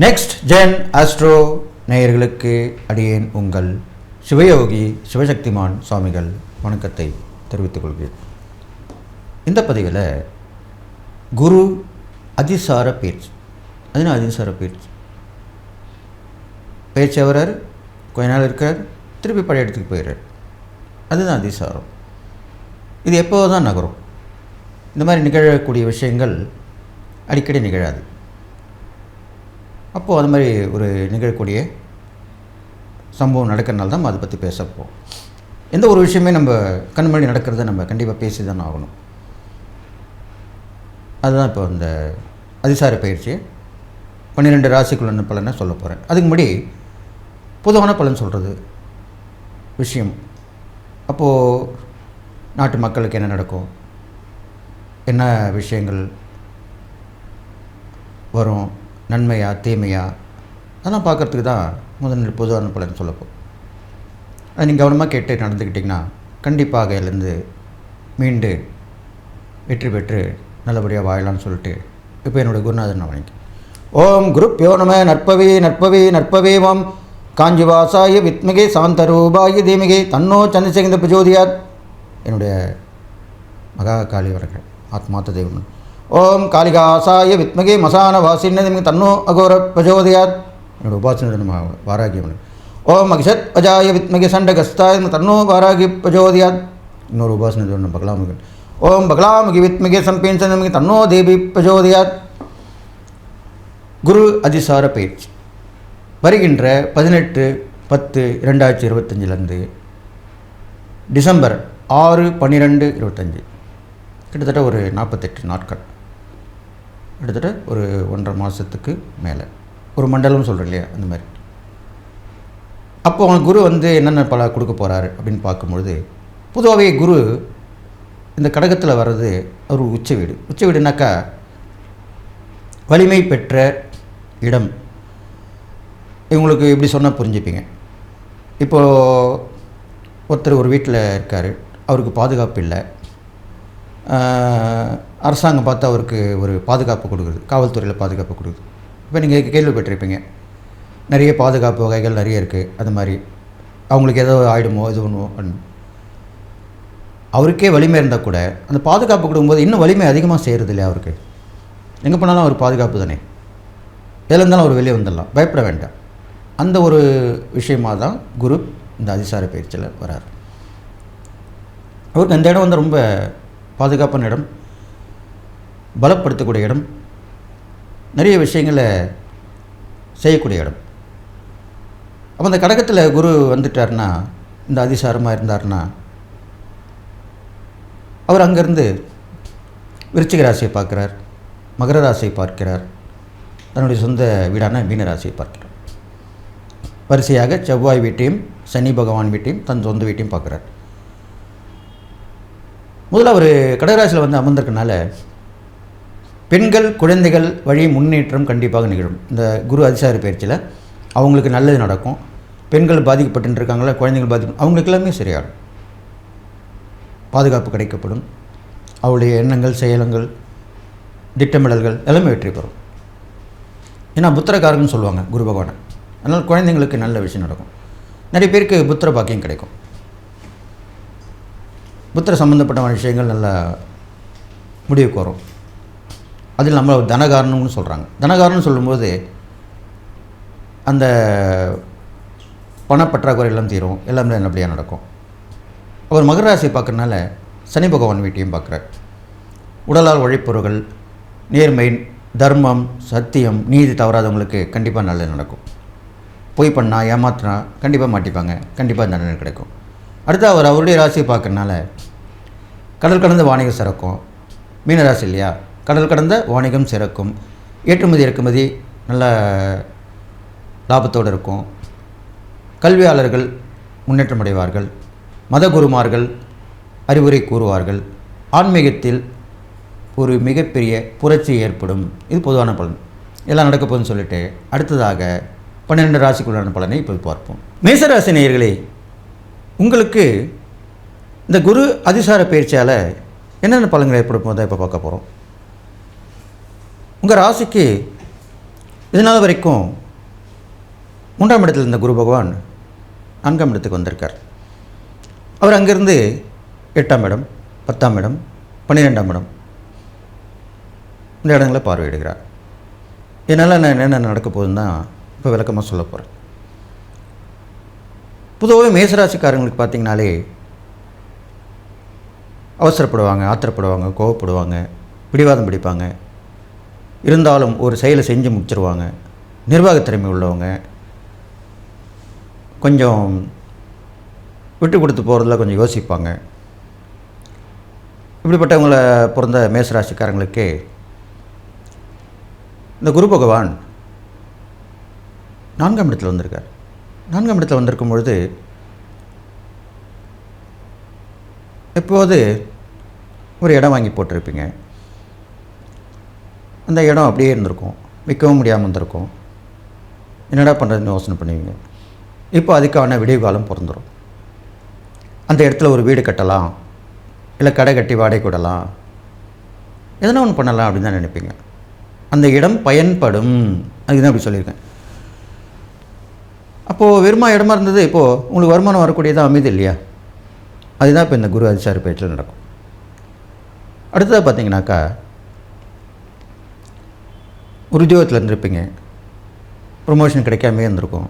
Next gen astro நேயர்களுக்கு அடியேன் உங்கள் சிவயோகி சிவசக்திமான் சுவாமிகள். வணக்கத்தை தெரிவித்துக் கொள்கிறேன். இந்த பதிவில் குரு அதிசார பேச்சு. அதுனா அதிசார பேச்சு. பேச்சவரர் கொஞ்ச நாள் இருக்கார் திருப்பி பழைய இடத்துக்கு போயிடுறார். அதுதான் அதிசாரம். இது எப்போது தான் நகரும். இந்த மாதிரி நிகழக்கூடிய விஷயங்கள் அடிக்கடி நிகழாது. அப்போது அது மாதிரி ஒரு நிகழக்கூடிய சம்பவம் நடக்கிறனால தான் அதை பற்றி பேசப்போம் எந்த ஒரு விஷயமே நம்ம கண் முன்னாடி நடக்கிறத நம்ம கண்டிப்பாக பேசி தானே ஆகணும். அதுதான் இப்போ இந்த அதிசார பயிற்சி. பன்னிரெண்டு ராசிக்குள்ள பலனை சொல்ல போகிறேன் அதுக்கு முன்னாடி பொதுவான பலன் சொல்கிறது விஷயம். அப்போது நாட்டு மக்களுக்கு என்ன நடக்கும்? என்ன விஷயங்கள் வரும்? நன்மையா தீமையா? அதெல்லாம் பார்க்குறதுக்கு தான் முதல் பொதுவான பலன் சொல்லப்போம் அதை நீங்கள் கவனமாக கேட்டு நடந்துக்கிட்டிங்கன்னா கண்டிப்பாக இதுலேருந்து மீண்டு வெற்றி பெற்று நல்லபடியாக வாழலாம்னு சொல்லிட்டு இப்போ என்னோடய குருநாதன் வணங்கி ஓம் குருப் யோனம நற்பவி நற்பவி நற்பவி நற்பவேமம் காஞ்சிவாசாய வித்மகே சாந்தரூபாய தீமிகை தன்னோ சந்திரசேகந்த பிரஜோதியார் என்னுடைய மகா காளி வரங்கள் ஆத்மாத்த தெய்வம். ஓம் காளிகாசாய வித்மகே மசான வாசின்னு தன்னோ அகோர பிரஜோதயாத். என்னோட உபாசனை நம்ம வாராகியம் ஓம் அகிஷத் அஜாய வித்மகே சண்டகஸ்தாய தன்னோ வாராகி பிரஜோதயாத். இன்னொரு உபாசனை நம்ம பகலாமுகன். ஓம் பகலாமுகி வித்மகே சம்பேன் நமக்கு தன்னோ தேவி பிரஜோதயாத். குரு அதிசார பயிற்சி. வருகின்ற பதினெட்டு பத்து இரண்டாயிரத்தி இருபத்தஞ்சிலேருந்து டிசம்பர் ஆறு பன்னிரெண்டு இருபத்தஞ்சி. கிட்டத்தட்ட ஒரு நாற்பத்தெட்டு நாட்கள். கிட்டத்தட்ட ஒரு ஒன்றரை மாதத்துக்கு மேலே. ஒரு மண்டலம் சொல்கிறேன் இல்லையா அந்த மாதிரி. அப்போ அவங்க குரு வந்து என்னென்ன பல கொடுக்க போகிறாரு அப்படின்னு பார்க்கும்பொழுது பொதுவாகவே குரு இந்த கடகத்தில் வர்றது ஒரு உச்ச வீடு. உச்ச வீடுனாக்கா வலிமை பெற்ற இடம். இவங்களுக்கு எப்படி சொன்னால் புரிஞ்சுப்பீங்க. இப்போது ஒருத்தர் ஒரு வீட்டில் இருக்கார். அவருக்கு பாதுகாப்பு இல்லை. அரசாங்கம் பார்த்து அவருக்கு ஒரு பாதுகாப்பு கொடுக்குது. காவல்துறையில் பாதுகாப்பு கொடுக்குது. இப்போ நீங்கள் கேள்விப்பட்டிருப்பீங்க. நிறைய பாதுகாப்பு வகைகள் நிறைய இருக்குது அது மாதிரி அவங்களுக்கு ஏதோ ஆகிடுமோ இது ஒன்று அவருக்கே வலிமை இருந்தால் கூட அந்த பாதுகாப்பு கொடுக்கும்போது இன்னும் வலிமை அதிகமாக செய்கிறது இல்லையா அவருக்கு? எங்கே போனாலும் அவர் பாதுகாப்பு தானே? எதில் இருந்தாலும் அவர் வெளியே வந்துடலாம். பயப்பட வேண்டாம். அந்த ஒரு விஷயமாக தான் குரு இந்த அதிசார பயிற்சியில் வரார். அவருக்கு அந்த இடம் வந்து ரொம்ப பாதுகாப்பான இடம் பலப்படுத்தக்கூடிய இடம் நிறைய விஷயங்களை செய்யக்கூடிய இடம். அப்போ அந்த கடகத்தில் குரு வந்துட்டார்னா இந்த அதிசாரமாக இருந்தார்னா அவர் அங்கேருந்து விருச்சிக ராசியை பார்க்குறார் மகர ராசியை பார்க்கிறார் தன்னுடைய சொந்த வீடான மீன ராசியை பார்க்கிறார். வரிசையாக செவ்வாய் வீட்டையும் சனி பகவான் வீட்டையும் தன் சொந்த வீட்டையும் பார்க்குறார். முதல்ல அவர் கடகராசியில் வந்து அமர்ந்திருக்கனால பெண்கள் குழந்தைகள் வழி முன்னேற்றம் கண்டிப்பாக நிகழும். இந்த குரு அதிசார பயிற்சியில் அவங்களுக்கு நல்லது நடக்கும். பெண்கள் பாதிக்கப்பட்டு இருக்காங்களா குழந்தைகள் பாதிப்பு அவங்களுக்கு எல்லாமே சரியாகும் பாதுகாப்பு கிடைக்கப்படும். அவளுடைய எண்ணங்கள் செயலங்கள் திட்டமிடல்கள் எல்லாமே வெற்றி பெறும். ஏன்னா புத்திரக்காரங்கன்னு சொல்லுவாங்க குரு பகவானை. அதனால் குழந்தைங்களுக்கு நல்ல விஷயம் நடக்கும். நிறைய பேருக்கு புத்திர பாக்கியம் கிடைக்கும். புத்திர சம்மந்தப்பட்ட விஷயங்கள் நல்லா முடிவுக்கு வரும். அதில் நம்ம தனகாரணம்னு சொல்கிறாங்க தனகாரணம்னு சொல்லும்போது அந்த பணப்பற்றாக்குறை எல்லாம் தீரும். எல்லாமே நல்லபடியாக நடக்கும். அவர் மகர ராசியை பார்க்கறனால சனி பகவான் வீட்டையும் பார்க்குறார். உடலால் உழைப்பொருள்கள் நேர்மை தர்மம் சத்தியம் நீதி தவறாதவங்களுக்கு கண்டிப்பாக நல்லது நடக்கும். பொய் பண்ணால் ஏமாத்தினா கண்டிப்பாக மாட்டிப்பாங்க. கண்டிப்பாக தண்டனை கிடைக்கும். அடுத்து அவர் அவருடைய ராசியை பார்க்கறனால கடல் கடந்த வாணிகம் சிறக்கும். மீனராசி இல்லையா? கடல் கடந்த வாணிகம் சிறக்கும். ஏற்றுமதி இறக்குமதி நல்ல லாபத்தோடு இருக்கும். கல்வியாளர்கள் முன்னேற்றம் அடைவார்கள். மதகுருமார்கள் அறிவுரை கூறுவார்கள். ஆன்மீகத்தில் ஒரு மிகப்பெரிய புரட்சி ஏற்படும். இது பொதுவான பலன். எல்லாம் நடக்க போகுதுன்னு சொல்லிட்டு அடுத்ததாக பன்னிரெண்டு ராசிக்குள்ளான பலனை இப்போ பார்ப்போம். மேசராசி நேயர்களே உங்களுக்கு இந்த குரு அதிசார பயிற்சியால் என்னென்ன பலன்கள் ஏற்படும் தான் இப்போ பார்க்க போகிறோம் உங்கள் ராசிக்கு இதனால் வரைக்கும் மூன்றாம் இடத்தில் இருந்த குரு பகவான் நான்காம் இடத்துக்கு வந்திருக்கார். அவர் அங்கேருந்து எட்டாம் இடம் பத்தாம் இடம் பன்னிரெண்டாம் இடம் இந்த இடங்களை பார்வையிடுகிறார். இதனால் நான் என்னென்ன நடக்க போகுதுன்னு தான் இப்போ விளக்கமாக சொல்ல போகிறேன் பொதுவாகவே மேசராசிக்காரங்களுக்கு பார்த்தீங்கனாலே அவசரப்படுவாங்க ஆத்திரப்படுவாங்க கோவப்படுவாங்க பிடிவாதம் பிடிப்பாங்க. இருந்தாலும் ஒரு செயலை செஞ்சு முடிச்சிருவாங்க. நிர்வாகத்திறமை உள்ளவங்க. கொஞ்சம் விட்டு கொடுத்து போகிறதுல கொஞ்சம் யோசிப்பாங்க. இப்படிப்பட்டவங்கள பிறந்த மேசராசிக்காரங்களுக்கு இந்த குரு பகவான் நான்காம் இடத்துல வந்திருக்கார். நான்காம் இடத்துல வந்திருக்கும் பொழுது எப்போது ஒரு இடம் வாங்கி போட்டிருப்பீங்க. அந்த இடம் அப்படியே இருந்திருக்கும். விற்கவும் முடியாமல் இருந்திருக்கும். என்னடா பண்ணுறதுன்னு யோசனை பண்ணுவீங்க. இப்போ அதுக்கான விடிவு காலம் பிறந்துடும் அந்த இடத்துல ஒரு வீடு கட்டலாம். இல்லை கடை கட்டி வாடகை விடலாம். எதனா ஒன்று பண்ணலாம் அப்படின்னு தான் நினைப்பீங்க. அந்த இடம் பயன்படும். அதுதான் அப்படி சொல்லியிருக்கேன். அப்போது வெறுமா இடமா இருந்தது இப்போது உங்களுக்கு வருமானம் வரக்கூடியதாக அமைதி இல்லையா? அதுதான் இப்போ இந்த குரு அதிசார பேச்சில் நடக்கும். அடுத்ததாக பார்த்தீங்கன்னாக்கா ஒரு உத்தியோகத்தில் இருந்திருப்பீங்க. ப்ரொமோஷன் கிடைக்காமே இருந்திருக்கும்.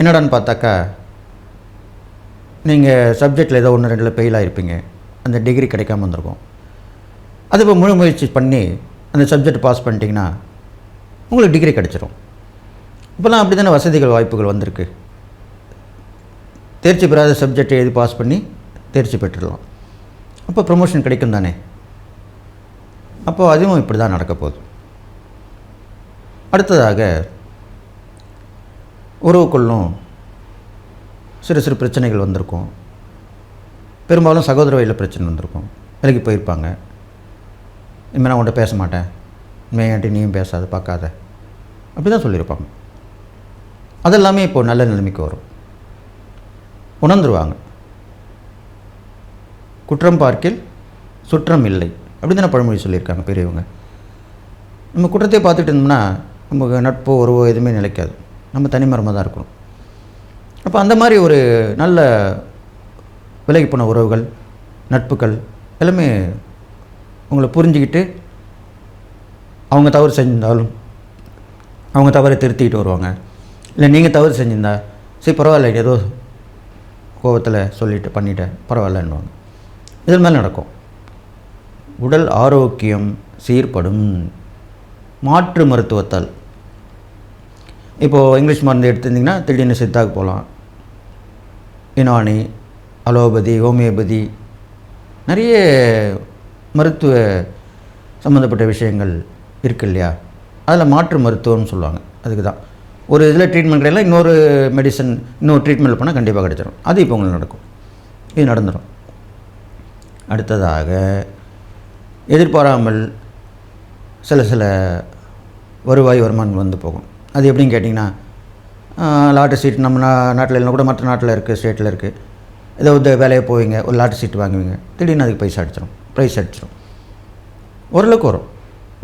என்னடான்னு பார்த்தாக்கா நீங்கள் சப்ஜெக்டில் ஏதோ ஒன்று ரெண்டில் ஃபெயில் ஆகிருப்பீங்க அந்த டிகிரி கிடைக்காம வந்திருக்கும் அது இப்போ முழு முயற்சி பண்ணி அந்த சப்ஜெக்ட் பாஸ் பண்ணிட்டீங்கன்னா உங்களுக்கு டிகிரி கிடச்சிரும். இப்போல்லாம் அப்படி தானே வசதிகள் வாய்ப்புகள் வந்திருக்கு. தேர்ச்சி பெறாத சப்ஜெக்ட் எழுதி பாஸ் பண்ணி தேர்ச்சி பெற்றுடலாம். அப்போ ப்ரொமோஷன் கிடைக்கும் தானே? அப்போது அதுவும் இப்படி தான் நடக்க போகுது. அடுத்ததாக உறவுக்குள்ளும் சிறு சிறு பிரச்சனைகள் வந்திருக்கும். பெரும்பாலும் சகோதர வழியில் பிரச்சனை வந்திருக்கும். விலகி போயிருப்பாங்க. இனிமேல் நான் உன்ட்ட பேச மாட்டேன். இனிமேல் நீயும் பேசாத பார்க்காத. அப்படி தான் சொல்லியிருப்பாங்க. அதெல்லாமே இப்போது நல்ல நிலைமைக்கு வரும். உணர்ந்துருவாங்க. குற்றம் பார்க்கில் சுற்றம் இல்லை. அப்படி தானே பழமொழி சொல்லியிருக்காங்க பெரியவங்க. நம்ம குற்றத்தை பார்த்துட்டு இருந்தோம்னா நமக்கு நட்போ உறவோ எதுவுமே நிலைக்காது. நம்ம தனிமரமாக தான் இருக்கணும். அப்போ அந்த மாதிரி ஒரு நல்ல விலகி போன உறவுகள் நட்புகள் எல்லாமே உங்களை புரிஞ்சுக்கிட்டு அவங்க தவறு செஞ்சிருந்தாலும் அவங்க தவறை திருத்திக்கிட்டு வருவாங்க. இல்லை நீங்கள் தவறு செஞ்சிருந்தா சரி பரவாயில்ல ஏதோ கோபத்தில் சொல்லிட்டு பண்ணிவிட்டேன் பரவாயில்லன்னுவாங்க. இதன் மேலே நடக்கும். உடல் ஆரோக்கியம் சீர்படும். மாற்று மருத்துவத்தால். இப்போது இங்கிலீஷ் மருந்து எடுத்திருந்தீங்கன்னா திடீர்னு சித்தாக்கு போகலாம். யுனானி அலோபதி ஹோமியோபதி நிறைய மருத்துவ சம்மந்தப்பட்ட விஷயங்கள் இருக்கு இல்லையா? அதில் மாற்று மருத்துவம்னு சொல்லுவாங்க. அதுக்கு தான். ஒரு இதில் ட்ரீட்மெண்ட் கிடையாது இன்னொரு மெடிசன் இன்னொரு ட்ரீட்மெண்ட் போனால் கண்டிப்பாக கிடைச்சிடும் அது இப்போ உங்களுக்கு நடக்கும். இது நடந்துடும் அடுத்ததாக எதிர்பாராமல் சில சில வருவாய் வருமானங்கள் வந்து போகும். அது எப்படின்னு கேட்டிங்கன்னா லாட்டரி சீட் நம்ம நா நாட்டில் இல்லைனா கூட மற்ற நாட்டில் இருக்குது ஸ்டேட்டில் இருக்குது ஏதோ ஒரு வேலையை போவீங்க ஒரு லாட்டரி சீட் வாங்குவீங்க. திடீர்னு அதுக்கு பைசா அடிச்சிடும் ப்ரைஸ் அடிச்சிடும் ஓரளவுக்கு வரும்.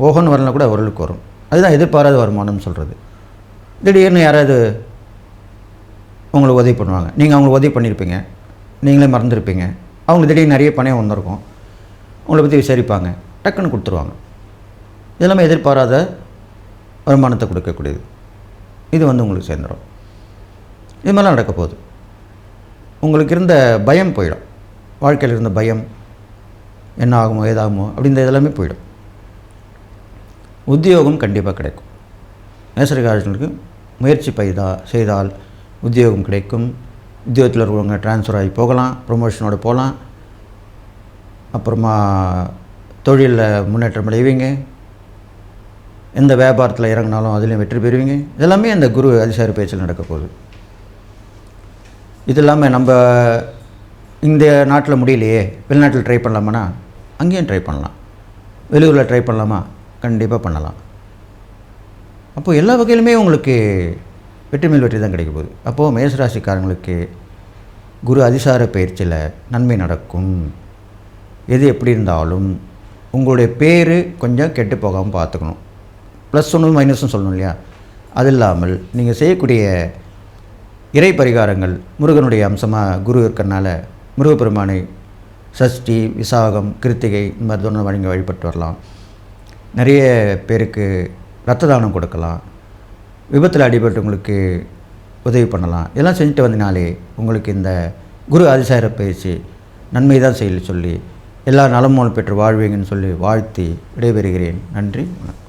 ஓஹோன்னு வரலாம் கூட ஓரளவுக்கு வரும். அதுதான் எதிர்பாராத வருமானம்னு சொல்கிறது திடீர்னு யாராவது உங்களுக்கு உதவி பண்ணுவாங்க. நீங்கள் அவங்களுக்கு உதவி பண்ணியிருப்பீங்க நீங்களே மறந்துருப்பீங்க. அவங்களுக்கு திடீர்னு நிறைய பணம் வந்திருக்கும். உங்களை பற்றி விசாரிப்பாங்க. டக்குன்னு கொடுத்துருவாங்க. இதெல்லாமே எதிர்பாராத வருமானத்தை கொடுக்கக்கூடியது. இது வந்து உங்களுக்கு சேர்ந்துடும் இது மாதிரிலாம் நடக்க போகுது. உங்களுக்கு இருந்த பயம் போயிடும். வாழ்க்கையில் இருந்த பயம் என்ன ஆகுமோ ஏதாகுமோ அப்படின்ற இதெல்லாமே போயிடும். உத்தியோகம் கண்டிப்பாக கிடைக்கும். மேசரிகாரர்களுக்கு முயற்சி பைதா செய்தால் உத்தியோகம் கிடைக்கும். உத்தியோகத்தில் இருக்கிறவங்க ட்ரான்ஸ்ஃபர் ஆகி போகலாம் ப்ரொமோஷனோடு போகலாம். அப்புறமா தொழிலில் முன்னேற்றம் அடைவீங்க. எந்த வியாபாரத்தில் இறங்கினாலும் அதுலேயும் வெற்றி பெறுவீங்க. இதெல்லாமே அந்த குரு அதிசாரி பேச்சில் நடக்க போகுது. இது இல்லாமல் நம்ம இந்த நாட்டில் முடியலையே வெளிநாட்டில் ட்ரை பண்ணலாமானா? அங்கேயும் ட்ரை பண்ணலாம். வெளியூரில் ட்ரை பண்ணலாமா? கண்டிப்பாக பண்ணலாம். அப்போது எல்லா வகையிலுமே உங்களுக்கு வெற்றி மேல் வெற்றி தான் கிடைக்க போகுது. அப்போது மேசராசிக்காரங்களுக்கு குரு அதிசார பயிற்சியில் நன்மை நடக்கும். எது எப்படி இருந்தாலும் உங்களுடைய பேர் கொஞ்சம் கெட்டு போகாமல் பார்த்துக்கணும். ப்ளஸ் ஒன்று மைனஸும் சொல்லணும் இல்லையா? அது இல்லாமல் நீங்கள் செய்யக்கூடிய இறை பரிகாரங்கள் முருகனுடைய அம்சமாக குரு இருக்கிறனால முருகப்பெருமானை சஷ்டி விசாகம் கிருத்திகை இந்த மாதிரி தொன்று வழங்கி வழிபட்டு வரலாம். நிறைய பேருக்கு ரத்த தானம் கொடுக்கலாம். விபத்தில் அடிபட்டவங்களுக்கு உதவி பண்ணலாம். இதெல்லாம் செஞ்சுட்டு வந்தனாலே உங்களுக்கு இந்த குரு அதிசார பயிற்சி நன்மை தான் செய்ய சொல்லி எல்லா நலமும் பெற்று வாழ்வீங்கன்னு சொல்லி வாழ்த்தி விடைபெறுகிறேன். நன்றி வணக்கம்.